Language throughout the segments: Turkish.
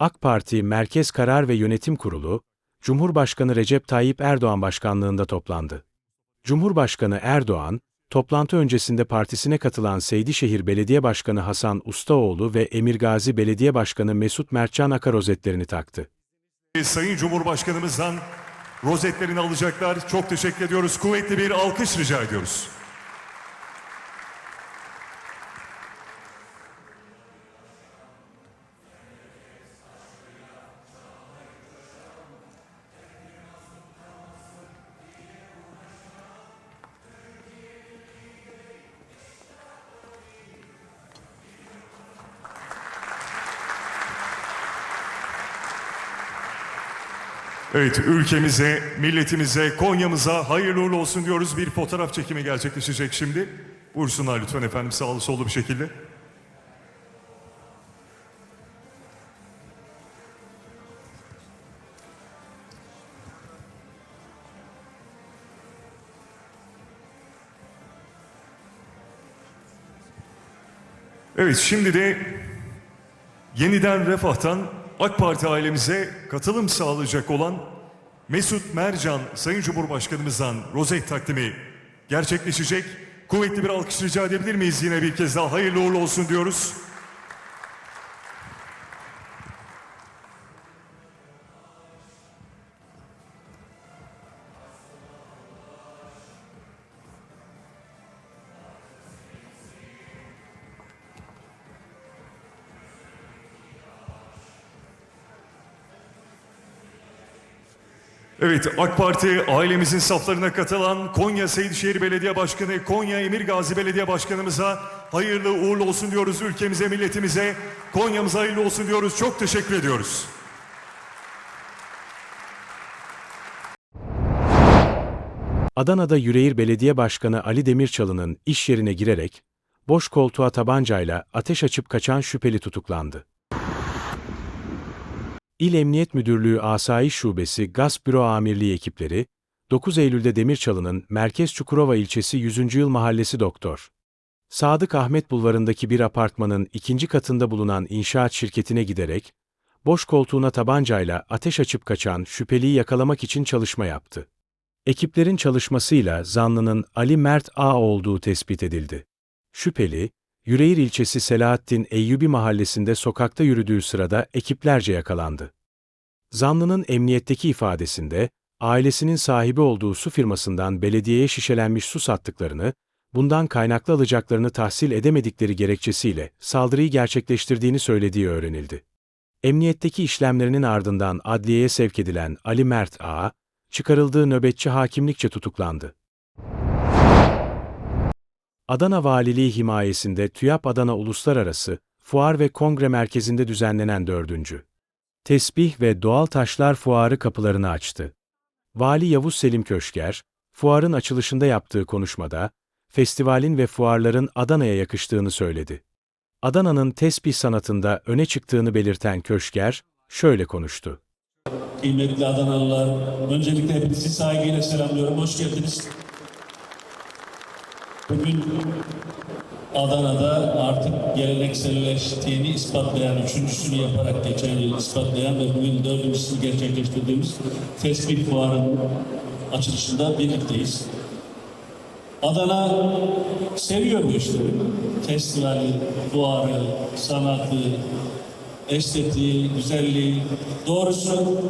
AK Parti Merkez Karar ve Yönetim Kurulu, Cumhurbaşkanı Recep Tayyip Erdoğan başkanlığında toplandı. Cumhurbaşkanı Erdoğan, toplantı öncesinde partisine katılan Seydişehir Belediye Başkanı Hasan Ustaoğlu ve Emirgazi Belediye Başkanı Mesut Mertcan Aka rozetlerini taktı. Sayın Cumhurbaşkanımızdan rozetlerini alacaklar. Çok teşekkür ediyoruz. Kuvvetli bir alkış rica ediyoruz. Evet, ülkemize, milletimize, Konya'mıza hayırlı uğurlu olsun diyoruz. Bir fotoğraf çekimi gerçekleşecek şimdi. Buyursunlar lütfen efendim sağlı sollu bir şekilde. Evet, şimdi de yeniden Refah'tan AK Parti ailemize katılım sağlayacak olan Mesut Mercan Sayın Cumhurbaşkanımızdan rozet takdimi gerçekleşecek. Kuvvetli bir alkış rica edebilir miyiz yine bir kez daha hayırlı uğurlu olsun diyoruz. Evet AK Parti ailemizin saflarına katılan Konya Seydişehir Belediye Başkanı, Konya Emirgazi Belediye Başkanımıza hayırlı uğurlu olsun diyoruz. Ülkemize, milletimize, Konya'mıza hayırlı olsun diyoruz. Çok teşekkür ediyoruz. Adana'da Yüreğir Belediye Başkanı Ali Demirçalı'nın iş yerine girerek, boş koltuğa tabancayla ateş açıp kaçan şüpheli tutuklandı. İl Emniyet Müdürlüğü Asayiş Şubesi Gasp Büro Amirliği ekipleri, 9 Eylül'de Demirçalı'nın Merkez Çukurova ilçesi 100. Yıl Mahallesi Doktor. Sadık Ahmet Bulvarı'ndaki bir apartmanın ikinci katında bulunan inşaat şirketine giderek, boş koltuğuna tabancayla ateş açıp kaçan şüpheliyi yakalamak için çalışma yaptı. Ekiplerin çalışmasıyla zanlının Ali Mert A olduğu tespit edildi. Şüpheli, Yüreğir ilçesi Selahattin Eyyubi mahallesinde sokakta yürüdüğü sırada ekiplerce yakalandı. Zanlının emniyetteki ifadesinde, ailesinin sahibi olduğu su firmasından belediyeye şişelenmiş su sattıklarını, bundan kaynaklı alacaklarını tahsil edemedikleri gerekçesiyle saldırıyı gerçekleştirdiğini söylediği öğrenildi. Emniyetteki işlemlerinin ardından adliyeye sevk edilen Ali Mert A, çıkarıldığı nöbetçi hakimlikçe tutuklandı. Adana Valiliği himayesinde TÜYAP Adana Uluslararası Fuar ve Kongre Merkezi'nde düzenlenen 4. Tesbih ve Doğal Taşlar Fuarı kapılarını açtı. Vali Yavuz Selim Köşker, fuarın açılışında yaptığı konuşmada, festivalin ve fuarların Adana'ya yakıştığını söyledi. Adana'nın tesbih sanatında öne çıktığını belirten Köşker, şöyle konuştu. Kıymetli Adanalılar, öncelikle hepinizi saygıyla selamlıyorum. Hoş geldiniz. Bugün Adana'da artık gelenekselleştiğini ispatlayan, üçüncüsünü yaparak geçen yıl ispatlayan ve bugün dördüncüsünü gerçekleştirdiğimiz Tespih Fuarı'nın açılışında birlikteyiz. Adana seviyor bu işleri. Festivali, fuarı, sanatı, estetiği, güzelliği. Doğrusu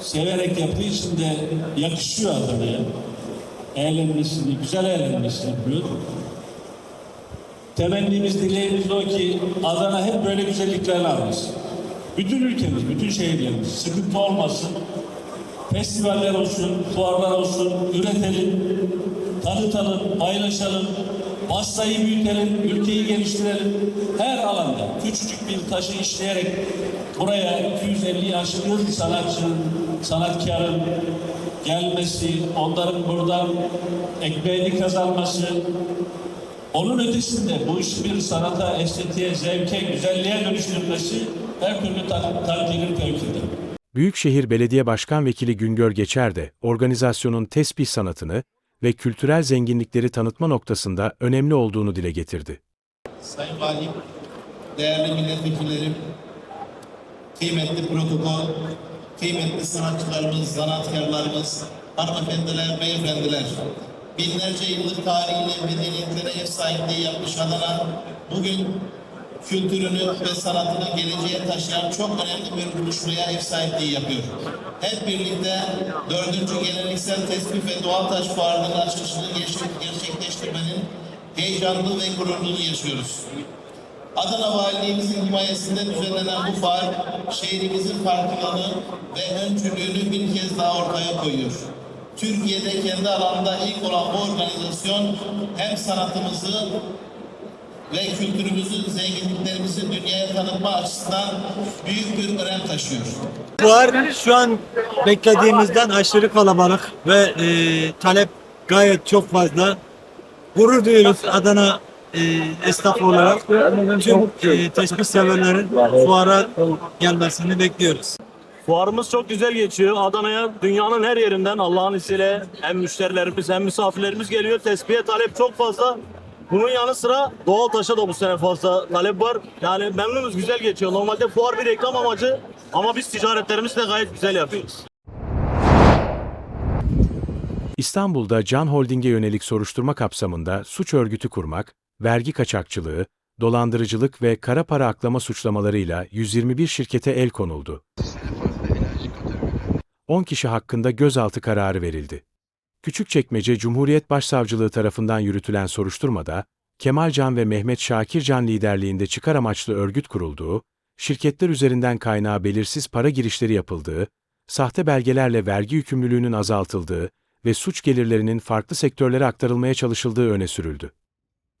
severek yaptığı için de yakışıyor Adana'ya. Eğlenmesini, güzel eğlenmesini yapıyor. Temennimiz, dileğimiz o ki Adana hep böyle güzelliklerle arasın. Bütün ülkemiz, bütün şehirlerimiz sıkıntı olmasın. Festivaller olsun, fuarlar olsun, üretelim, tanıtalım, paylaşalım, pastayı büyütelim, ülkeyi geliştirelim. Her alanda küçücük bir taşı işleyerek buraya 250 aşkın sanatçının, sanatkarın gelmesi, onların buradan ekmeğini kazanması, onun ötesinde bu işi bir sanata, estetiğe, zevke, güzelliğe dönüştürmesi her türlü tak- takdirin fevkinde. Büyükşehir Belediye Başkan Vekili Güngör Geçer de organizasyonun tesbih sanatını ve kültürel zenginlikleri tanıtma noktasında önemli olduğunu dile getirdi. Sayın Valim, değerli milletvekillerim, kıymetli protokol, kıymetli sanatçılarımız, sanatkarlarımız, hanımefendiler, beyefendiler, binlerce yıllık tarihiyle medeniyetlere ev sahipliği yapmış Adana, bugün kültürünü ve sanatını geleceğe taşıyan çok önemli bir buluşmaya ev sahipliği yapıyor. Hep birlikte dördüncü geleneksel tespih ve doğal taş fuarının açılışını gerçek- gerçekleştirmenin heyecanlı ve gururunu yaşıyoruz. Adana Valiliğimizin himayesinde düzenlenen bu fuar, şehrimizin farklılığını ve öncülüğünü bir kez daha ortaya koyuyor. Türkiye'de kendi alanında ilk olan bu organizasyon hem sanatımızı ve kültürümüzün, zenginliklerimizin dünyaya tanıtma açısından büyük bir önem taşıyor. Fuar şu an beklediğimizden aşırı kalabalık ve e, talep gayet çok fazla. Gurur duyuyoruz Adana e, esnaf olarak. Tüm e, teşbih severlerin fuara gelmesini bekliyoruz. Fuarımız çok güzel geçiyor. Adana'ya dünyanın her yerinden Allah'ın izniyle hem müşterilerimiz hem misafirlerimiz geliyor. Tespihe talep çok fazla. Bunun yanı sıra doğal taşa da bu sene fazla talep var. Yani memnunuz güzel geçiyor. Normalde fuar bir reklam amacı ama biz ticaretlerimizi de gayet güzel yapıyoruz. İstanbul'da Can Holding'e yönelik soruşturma kapsamında suç örgütü kurmak, vergi kaçakçılığı, dolandırıcılık ve kara para aklama suçlamalarıyla 121 şirkete el konuldu. 10 kişi hakkında gözaltı kararı verildi. Küçükçekmece Cumhuriyet Başsavcılığı tarafından yürütülen soruşturmada, Kemal Can ve Mehmet Şakir Can liderliğinde çıkar amaçlı örgüt kurulduğu, şirketler üzerinden kaynağı belirsiz para girişleri yapıldığı, sahte belgelerle vergi yükümlülüğünün azaltıldığı ve suç gelirlerinin farklı sektörlere aktarılmaya çalışıldığı öne sürüldü.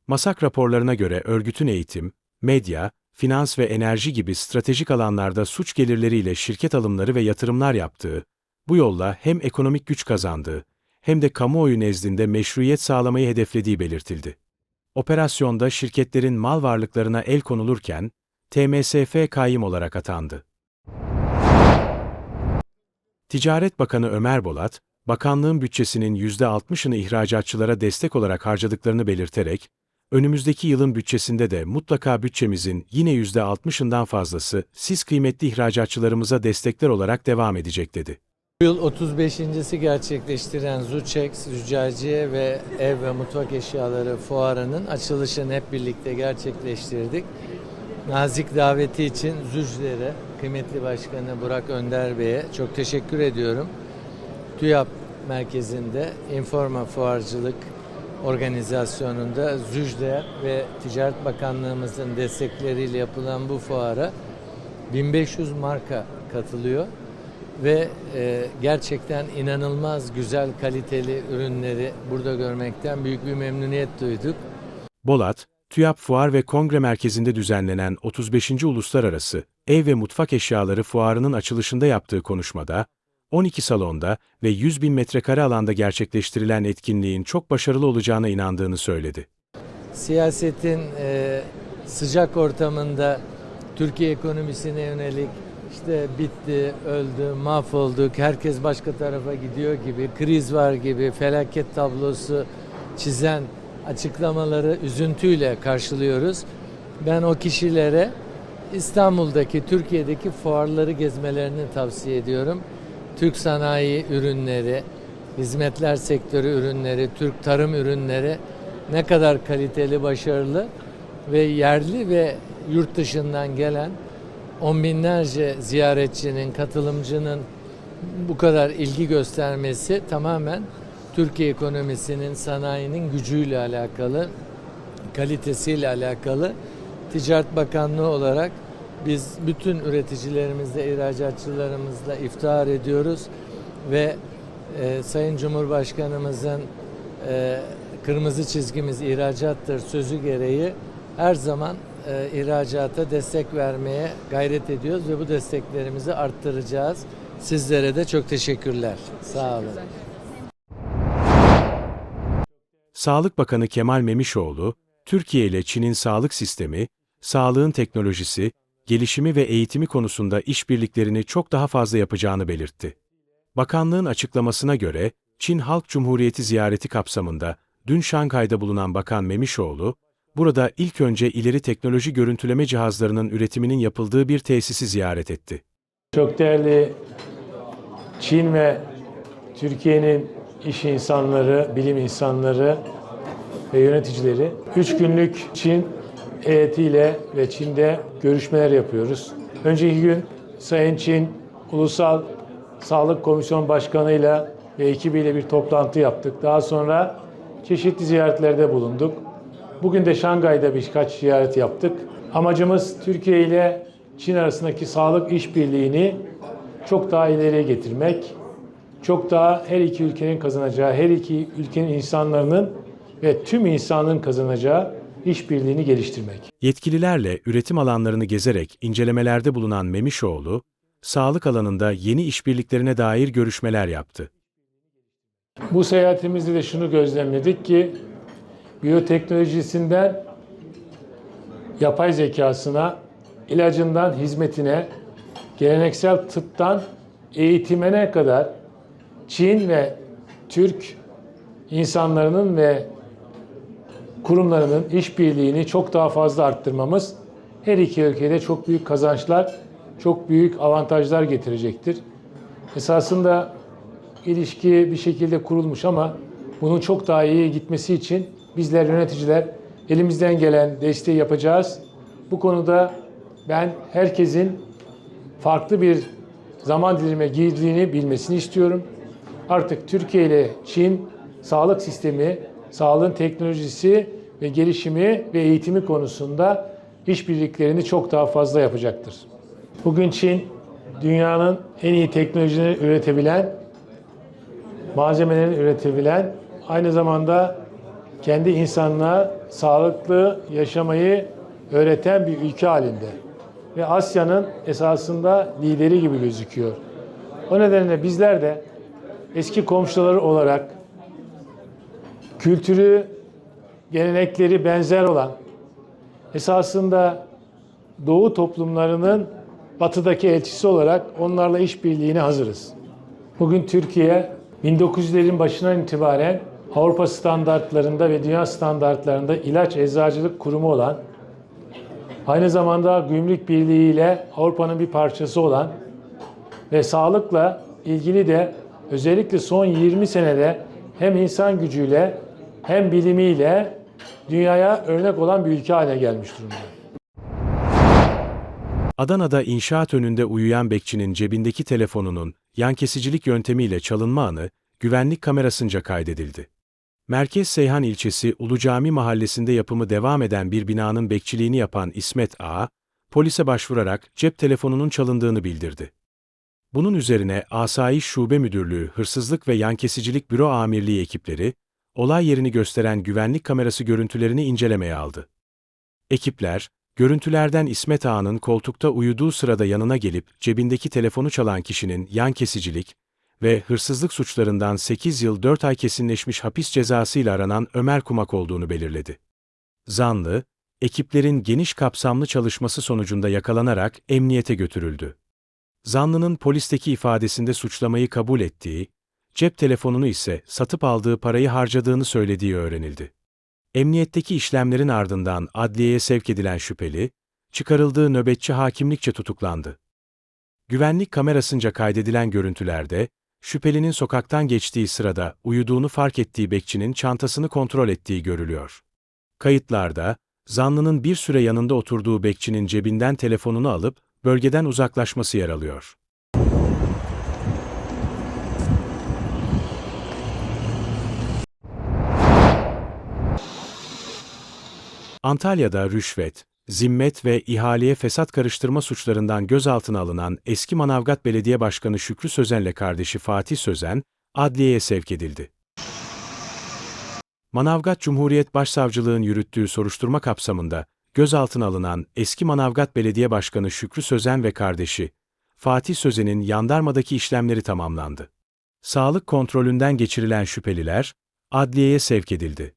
Masak raporlarına göre örgütün eğitim, medya, finans ve enerji gibi stratejik alanlarda suç gelirleriyle şirket alımları ve yatırımlar yaptığı, bu yolla hem ekonomik güç kazandığı hem de kamuoyu nezdinde meşruiyet sağlamayı hedeflediği belirtildi. Operasyonda şirketlerin mal varlıklarına el konulurken, TMSF kayyım olarak atandı. Ticaret Bakanı Ömer Bolat, bakanlığın bütçesinin %60'ını ihracatçılara destek olarak harcadıklarını belirterek, önümüzdeki yılın bütçesinde de mutlaka bütçemizin yine %60'ından fazlası siz kıymetli ihracatçılarımıza destekler olarak devam edecek dedi. Bu yıl 35.si gerçekleştiren Zuçek, Züccaciye ve Ev ve Mutfak Eşyaları Fuarı'nın açılışını hep birlikte gerçekleştirdik. Nazik daveti için Zücler'e, kıymetli başkanı Burak Önder Bey'e çok teşekkür ediyorum. TÜYAP merkezinde Informa Fuarcılık organizasyonunda Zücde ve Ticaret Bakanlığımızın destekleriyle yapılan bu fuara 1500 marka katılıyor ve e, gerçekten inanılmaz güzel kaliteli ürünleri burada görmekten büyük bir memnuniyet duyduk. Bolat, TÜYAP Fuar ve Kongre Merkezi'nde düzenlenen 35. Uluslararası Ev ve Mutfak Eşyaları Fuarı'nın açılışında yaptığı konuşmada, 12 salonda ve 100 bin metrekare alanda gerçekleştirilen etkinliğin çok başarılı olacağına inandığını söyledi. Siyasetin e, sıcak ortamında Türkiye ekonomisine yönelik işte bitti, öldü, mahvolduk, herkes başka tarafa gidiyor gibi, kriz var gibi, felaket tablosu çizen açıklamaları üzüntüyle karşılıyoruz. Ben o kişilere İstanbul'daki, Türkiye'deki fuarları gezmelerini tavsiye ediyorum. Türk sanayi ürünleri, hizmetler sektörü ürünleri, Türk tarım ürünleri ne kadar kaliteli, başarılı ve yerli ve yurt dışından gelen on binlerce ziyaretçinin, katılımcının bu kadar ilgi göstermesi tamamen Türkiye ekonomisinin, sanayinin gücüyle alakalı, kalitesiyle alakalı. Ticaret Bakanlığı olarak biz bütün üreticilerimizle, ihracatçılarımızla iftihar ediyoruz ve e, Sayın Cumhurbaşkanımızın e, kırmızı çizgimiz ihracattır sözü gereği her zaman e, ihracata destek vermeye gayret ediyoruz ve bu desteklerimizi arttıracağız. Sizlere de çok teşekkürler. Sağ olun. Sağlık Bakanı Kemal Memişoğlu, Türkiye ile Çin'in sağlık sistemi, sağlığın teknolojisi, gelişimi ve eğitimi konusunda işbirliklerini çok daha fazla yapacağını belirtti. Bakanlığın açıklamasına göre, Çin Halk Cumhuriyeti ziyareti kapsamında dün Şanghay'da bulunan Bakan Memişoğlu, burada ilk önce ileri teknoloji görüntüleme cihazlarının üretiminin yapıldığı bir tesisi ziyaret etti. Çok değerli Çin ve Türkiye'nin iş insanları, bilim insanları ve yöneticileri. Üç günlük Çin heyetiyle ve Çin'de görüşmeler yapıyoruz. Önceki gün Sayın Çin Ulusal Sağlık Komisyon Başkanı'yla ve ekibiyle bir toplantı yaptık. Daha sonra çeşitli ziyaretlerde bulunduk. Bugün de Şangay'da birkaç ziyaret yaptık. Amacımız Türkiye ile Çin arasındaki sağlık işbirliğini çok daha ileriye getirmek, çok daha her iki ülkenin kazanacağı, her iki ülkenin insanlarının ve tüm insanlığın kazanacağı işbirliğini geliştirmek. Yetkililerle üretim alanlarını gezerek incelemelerde bulunan Memişoğlu, sağlık alanında yeni işbirliklerine dair görüşmeler yaptı. Bu seyahatimizde de şunu gözlemledik ki biyoteknolojisinden yapay zekasına, ilacından hizmetine, geleneksel tıptan eğitimine kadar Çin ve Türk insanlarının ve kurumlarının işbirliğini çok daha fazla arttırmamız her iki ülkede çok büyük kazançlar, çok büyük avantajlar getirecektir. Esasında ilişki bir şekilde kurulmuş ama bunun çok daha iyi gitmesi için bizler yöneticiler elimizden gelen desteği yapacağız. Bu konuda ben herkesin farklı bir zaman dilime girdiğini bilmesini istiyorum. Artık Türkiye ile Çin sağlık sistemi, sağlığın teknolojisi ve gelişimi ve eğitimi konusunda işbirliklerini çok daha fazla yapacaktır. Bugün Çin dünyanın en iyi teknolojilerini üretebilen, malzemelerini üretebilen, aynı zamanda kendi insanlığa sağlıklı yaşamayı öğreten bir ülke halinde. Ve Asya'nın esasında lideri gibi gözüküyor. O nedenle bizler de eski komşuları olarak kültürü, gelenekleri benzer olan esasında Doğu toplumlarının batıdaki elçisi olarak onlarla işbirliğine hazırız. Bugün Türkiye 1900'lerin başından itibaren Avrupa standartlarında ve dünya standartlarında ilaç eczacılık kurumu olan aynı zamanda Gümrük Birliği ile Avrupa'nın bir parçası olan ve sağlıkla ilgili de özellikle son 20 senede hem insan gücüyle hem bilimiyle dünyaya örnek olan bir ülke haline gelmiş durumda. Adana'da inşaat önünde uyuyan bekçinin cebindeki telefonunun yan kesicilik yöntemiyle çalınma anı güvenlik kamerasınca kaydedildi. Merkez Seyhan ilçesi Ulu Cami mahallesinde yapımı devam eden bir binanın bekçiliğini yapan İsmet A, polise başvurarak cep telefonunun çalındığını bildirdi. Bunun üzerine Asayiş Şube Müdürlüğü Hırsızlık ve Yan Kesicilik Büro Amirliği ekipleri, olay yerini gösteren güvenlik kamerası görüntülerini incelemeye aldı. Ekipler, görüntülerden İsmet Ağa'nın koltukta uyuduğu sırada yanına gelip cebindeki telefonu çalan kişinin yan kesicilik ve hırsızlık suçlarından 8 yıl 4 ay kesinleşmiş hapis cezasıyla aranan Ömer Kumak olduğunu belirledi. Zanlı, ekiplerin geniş kapsamlı çalışması sonucunda yakalanarak emniyete götürüldü. Zanlının polisteki ifadesinde suçlamayı kabul ettiği, cep telefonunu ise satıp aldığı parayı harcadığını söylediği öğrenildi. Emniyetteki işlemlerin ardından adliyeye sevk edilen şüpheli, çıkarıldığı nöbetçi hakimlikçe tutuklandı. Güvenlik kamerasınca kaydedilen görüntülerde, şüphelinin sokaktan geçtiği sırada uyuduğunu fark ettiği bekçinin çantasını kontrol ettiği görülüyor. Kayıtlarda, zanlının bir süre yanında oturduğu bekçinin cebinden telefonunu alıp bölgeden uzaklaşması yer alıyor. Antalya'da rüşvet, zimmet ve ihaleye fesat karıştırma suçlarından gözaltına alınan eski Manavgat Belediye Başkanı Şükrü Sözen'le kardeşi Fatih Sözen, adliyeye sevk edildi. Manavgat Cumhuriyet Başsavcılığın yürüttüğü soruşturma kapsamında gözaltına alınan eski Manavgat Belediye Başkanı Şükrü Sözen ve kardeşi Fatih Sözen'in yandarmadaki işlemleri tamamlandı. Sağlık kontrolünden geçirilen şüpheliler adliyeye sevk edildi.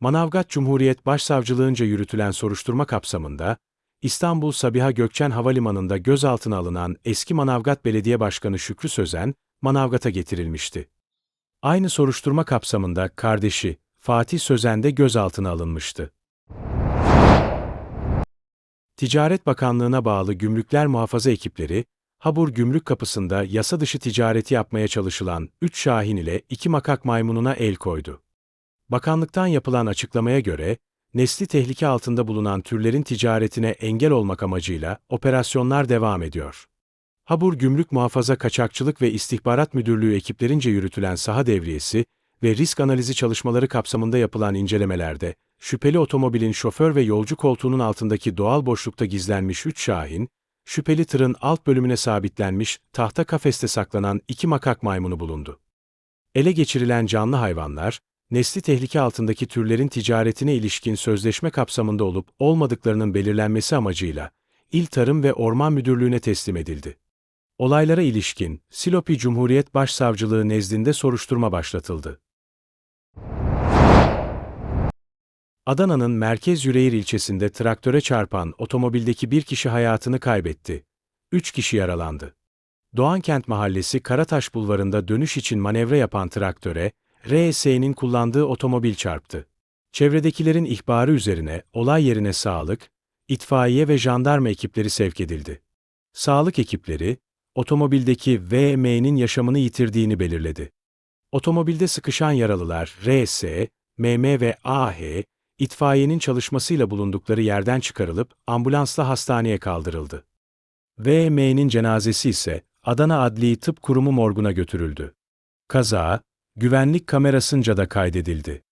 Manavgat Cumhuriyet Başsavcılığınca yürütülen soruşturma kapsamında, İstanbul Sabiha Gökçen Havalimanı'nda gözaltına alınan eski Manavgat Belediye Başkanı Şükrü Sözen, Manavgat'a getirilmişti. Aynı soruşturma kapsamında kardeşi Fatih Sözen de gözaltına alınmıştı. Ticaret Bakanlığı'na bağlı gümrükler muhafaza ekipleri, Habur gümrük kapısında yasa dışı ticareti yapmaya çalışılan 3 şahin ile 2 makak maymununa el koydu. Bakanlıktan yapılan açıklamaya göre, nesli tehlike altında bulunan türlerin ticaretine engel olmak amacıyla operasyonlar devam ediyor. Habur Gümrük Muhafaza Kaçakçılık ve İstihbarat Müdürlüğü ekiplerince yürütülen saha devriyesi ve risk analizi çalışmaları kapsamında yapılan incelemelerde, şüpheli otomobilin şoför ve yolcu koltuğunun altındaki doğal boşlukta gizlenmiş 3 şahin, şüpheli tırın alt bölümüne sabitlenmiş tahta kafeste saklanan iki makak maymunu bulundu. Ele geçirilen canlı hayvanlar, nesli tehlike altındaki türlerin ticaretine ilişkin sözleşme kapsamında olup olmadıklarının belirlenmesi amacıyla İl Tarım ve Orman Müdürlüğü'ne teslim edildi. Olaylara ilişkin Silopi Cumhuriyet Başsavcılığı nezdinde soruşturma başlatıldı. Adana'nın Merkez Yüreğir ilçesinde traktöre çarpan otomobildeki bir kişi hayatını kaybetti. Üç kişi yaralandı. Doğankent Mahallesi Karataş Bulvarı'nda dönüş için manevra yapan traktöre, RS'nin kullandığı otomobil çarptı. Çevredekilerin ihbarı üzerine olay yerine sağlık, itfaiye ve jandarma ekipleri sevk edildi. Sağlık ekipleri, otomobildeki VM'nin yaşamını yitirdiğini belirledi. Otomobilde sıkışan yaralılar RS, MM ve AH, itfaiyenin çalışmasıyla bulundukları yerden çıkarılıp ambulansla hastaneye kaldırıldı. VM'nin cenazesi ise Adana Adli Tıp Kurumu morguna götürüldü. Kaza, güvenlik kamerasınca da kaydedildi.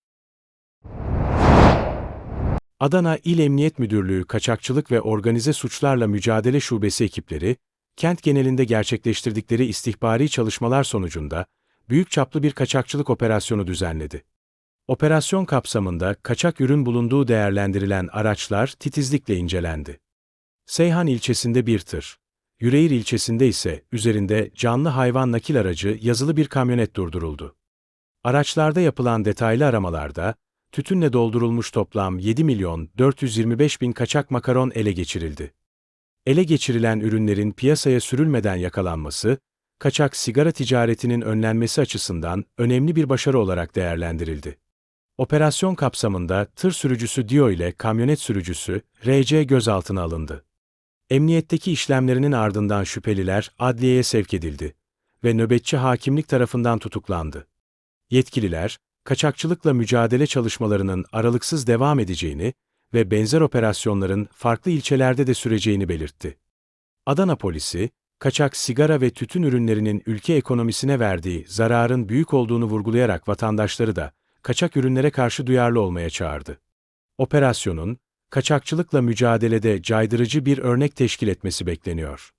Adana İl Emniyet Müdürlüğü Kaçakçılık ve Organize Suçlarla Mücadele Şubesi ekipleri, kent genelinde gerçekleştirdikleri istihbari çalışmalar sonucunda büyük çaplı bir kaçakçılık operasyonu düzenledi. Operasyon kapsamında kaçak ürün bulunduğu değerlendirilen araçlar titizlikle incelendi. Seyhan ilçesinde bir tır, Yüreğir ilçesinde ise üzerinde canlı hayvan nakil aracı yazılı bir kamyonet durduruldu. Araçlarda yapılan detaylı aramalarda, tütünle doldurulmuş toplam 7 milyon 425 bin kaçak makaron ele geçirildi. Ele geçirilen ürünlerin piyasaya sürülmeden yakalanması, kaçak sigara ticaretinin önlenmesi açısından önemli bir başarı olarak değerlendirildi. Operasyon kapsamında tır sürücüsü Dio ile kamyonet sürücüsü RC gözaltına alındı. Emniyetteki işlemlerinin ardından şüpheliler adliyeye sevk edildi ve nöbetçi hakimlik tarafından tutuklandı. Yetkililer, kaçakçılıkla mücadele çalışmalarının aralıksız devam edeceğini ve benzer operasyonların farklı ilçelerde de süreceğini belirtti. Adana polisi, kaçak sigara ve tütün ürünlerinin ülke ekonomisine verdiği zararın büyük olduğunu vurgulayarak vatandaşları da kaçak ürünlere karşı duyarlı olmaya çağırdı. Operasyonun, kaçakçılıkla mücadelede caydırıcı bir örnek teşkil etmesi bekleniyor.